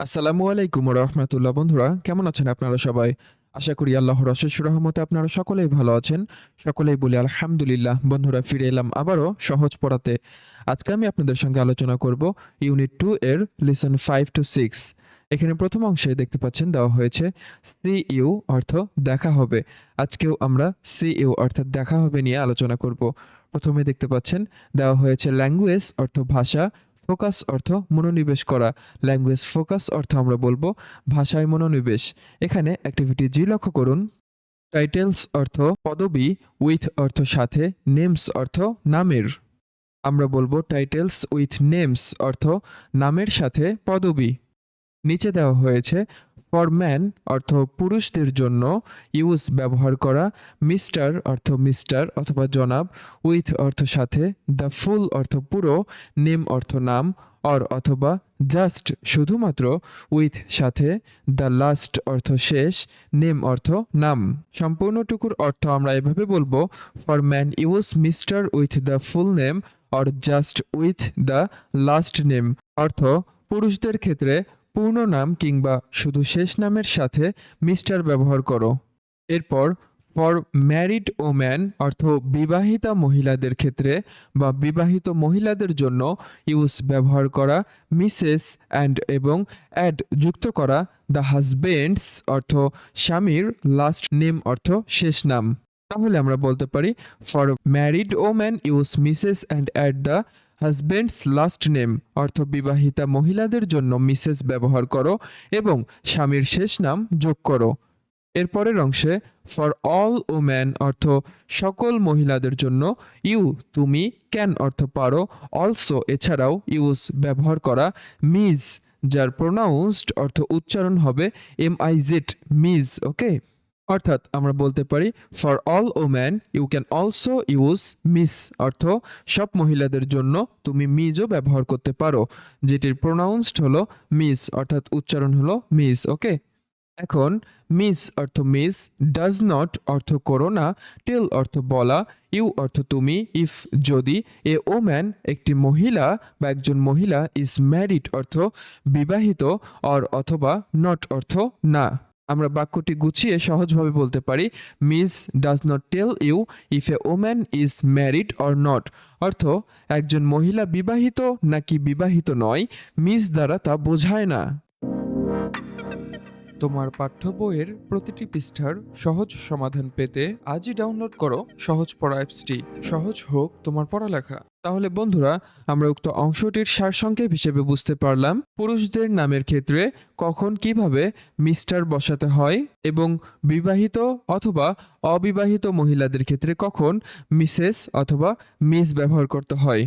আসসালামু আলাইকুম রহমতুল্লাহ বন্ধুরা, কেমন আছেন আপনারা সবাই? আশা করি আল্লাহর অশেষ রহমতে আপনারা সকলেই ভালো আছেন। সকলেই বলি আলহামদুলিল্লাহ। বন্ধুরা, ফিরে এলাম আবারও সহজ পড়াতে। আজকে আমি আপনাদের সঙ্গে আলোচনা করব ইউনিট টু এর লিসন ফাইভ টু সিক্স। এখানে প্রথম অংশে দেখতে পাচ্ছেন দেওয়া হয়েছে সি ইউ অর্থ দেখা হবে। আজকেও আমরা সি ইউ অর্থাৎ দেখা হবে নিয়ে আলোচনা করব। প্রথমে দেখতে পাচ্ছেন দেওয়া হয়েছে ল্যাঙ্গুয়েজ অর্থ ভাষা ফোকাস অর্থ মনোনিবেশ করা। ল্যাঙ্গুয়েজ ফোকাস অর্থ আমরা বলব ভাষায় মনোনিবেশ। এখানে অ্যাক্টিভিটি জি লক্ষ্য করুন। টাইটেলস অর্থ পদবি, উইথ অর্থ সাথে, নেমস অর্থ নামের। আমরা বলব টাইটেলস উইথ নেমস অর্থ নামের সাথে পদবি। নিচে দেওয়া হয়েছে ফর ম্যান অর্থ পুরুষদের জন্য ইউজ ব্যবহার করা মিস্টার অর্থ মিস্টার অথবা জনাব উইথ অর্থ সাথে দ্য ফুল অর্থ পুরো নেম অর্থ নাম অর অথবা জাস্ট শুধুমাত্র উইথ সাথে দ্য লাস্ট অর্থ শেষ নেম অর্থ নাম। সম্পূর্ণটুকুর অর্থ আমরা এভাবে বলব for man use mister with the full name or just with the last name অর্থ, পুরুষদের ক্ষেত্রে পূর্ণ নাম কিংবা শুধু শেষ নামের সাথে মিস্টার ব্যবহার করো। এরপর ফর ম্যারিড ওম্যান অর্থ বিবাহিতা মহিলাদের ক্ষেত্রে বা বিবাহিত মহিলাদের জন্য ইউজ ব্যবহার করা মিসেস অ্যান্ড এবং অ্যাড যুক্ত করা দ্য হাজবেন্ডস অর্থ স্বামীর লাস্ট নেম অর্থ শেষ নাম। তাহলে আমরা বলতে পারি for married woman use missus and add the husband's last name অর্থ বিবাহিতা মহিলাদের জন্য মিসেস ব্যবহার করো এবং স্বামীর শেষ নাম যোগ করো। এরপরের অংশে ফর অল ওম্যান অর্থ সকল মহিলাদের জন্য ইউ তুমি ক্যান অর্থ পারো। অলসো এছাড়াও ইউজ ব্যবহার করা মিজ যার প্রোনাউন্সড অর্থ উচ্চারণ হবে এম আই মিজ ওকে অর্থাৎ আমরা বলতে পারি for all woman you can also use miss অর্থ, সব মহিলাদের জন্য তুমি মিজও ব্যবহার করতে পারো যেটির প্রোনাউন্সড হলো মিস অর্থাৎ উচ্চারণ হলো মিস ওকে এখন মিস অর্থ মিস ডাজ নট অর্থ করো না টেল অর্থ বলা ইউ অর্থ তুমি ইফ যদি এ ওম্যান একটি মহিলা বা একজন মহিলা ইজ ম্যারিড অর্থ বিবাহিত অর অথবা নট অর্থ না। আমরা বাক্যটি গুছিয়ে সহজভাবে বলতে পারি miss does not tell you if a woman is married or not অর্থ, একজন মহিলা বিবাহিত নাকি বিবাহিত নয় মিস দ্বারা তা বোঝায় না। তোমার পাঠ্য বইয়ের প্রতিটি পৃষ্ঠার সহজ সমাধান পেতে আজই ডাউনলোড করো সহজ পড়া অ্যাপসটি সহজ হোক তোমার পড়ালেখা। তাহলে বন্ধুরা, আমরা উক্ত অংশটির সারসংক্ষেপ হিসেবে বুঝতে পারলাম পুরুষদের নামের ক্ষেত্রে কখন কীভাবে মিস্টার বসাতে হয় এবং বিবাহিত অথবা অবিবাহিত মহিলাদের ক্ষেত্রে কখন মিসেস অথবা মিস ব্যবহার করতে হয়।